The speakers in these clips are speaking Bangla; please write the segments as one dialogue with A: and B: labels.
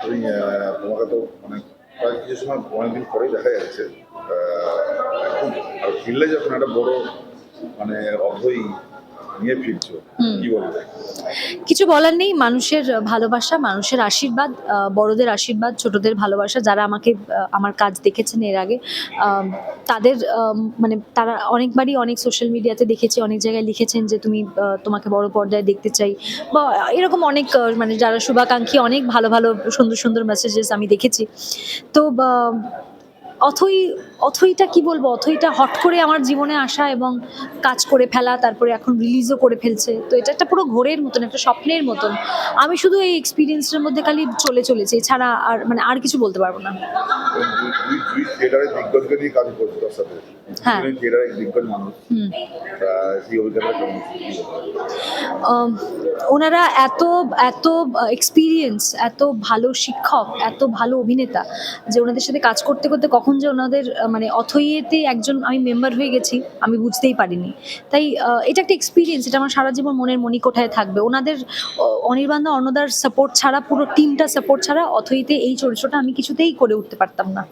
A: তুমি তোমাকে তো মানে প্রায় কিছু সময় অনেকদিন পরেই দেখা যাচ্ছে। এখন, আর ফিরলে যখন একটা বড় মানে অথই নিয়ে ফিরছো কি বলবে?
B: কিছু বলার নেই মানুষের ভালোবাসা মানুষের আশীর্বাদ বড়দের আশীর্বাদ ছোটদের ভালোবাসা যারা আমাকে আমার কাজ দেখেছেন এর আগে তাদের মানে তারা অনেকবারই অনেক সোশ্যাল মিডিয়াতে দেখেছি অনেক জায়গায় লিখেছেন যে তুমি তোমাকে বড় পর্দায় দেখতে চাই বা এরকম অনেক মানে যারা শুভাকাঙ্ক্ষী অনেক ভালো ভালো সুন্দর সুন্দর মেসেজেস আমি দেখেছি। তো অথই অথইটা কি বলব? অথইটা হট করে আমার জীবনে আসা এবং কাজ করে ফেলা তারপরে এখন রিলিজও করে ফেলছে। তো এটা একটা পুরো ঘোরের মতন একটা স্বপ্নের মতন। আমি শুধু এই এক্সপিরিয়েন্সের মধ্যে খালি চলে চলেছে এছাড়া আর মানে আর কিছু বলতে পারব না। হ্যাঁ।
A: দিগ্গজ মানুষ। সেই অভিজ্ঞতা বলবে?
B: আম, ওনারা এত এত এক্সপিরিয়েন্স এত ভালো শিক্ষক এত ভালো অভিনেতা যে ওনাদের সাথে কাজ করতে করতে কখন যে ওনাদের মানে অথইয়েতে একজন আমি মেম্বার হয়ে গেছি আমি বুঝতেই পারিনি তাই এটা একটা এক্সপিরিয়েন্স এটা আমার সারা জীবন মনের মণিকোঠায় থাকবে ওনাদের আহ, অনির্বাণদা অন্নদার সাপোর্ট ছাড়া পুরো টিমটা সাপোর্ট ছাড়া অথইতে এই চরিত্রটা আমি কিছুতেই করে উঠতে পারতাম না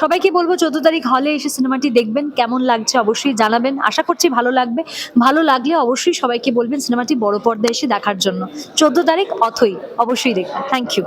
B: সবাইকে বলব, চোদ্দ তারিখ হলে এসে সিনেমাটি দেখবেন, কেমন লাগছে অবশ্যই জানাবেন। আশা করছি ভালো লাগবে। ভালো লাগলে অবশ্যই সবাইকে বলবেন সিনেমাটি বড় পর্দায় এসে দেখার জন্য। চোদ্দ তারিখ অথই, অবশ্যই দেখবেন। Thank you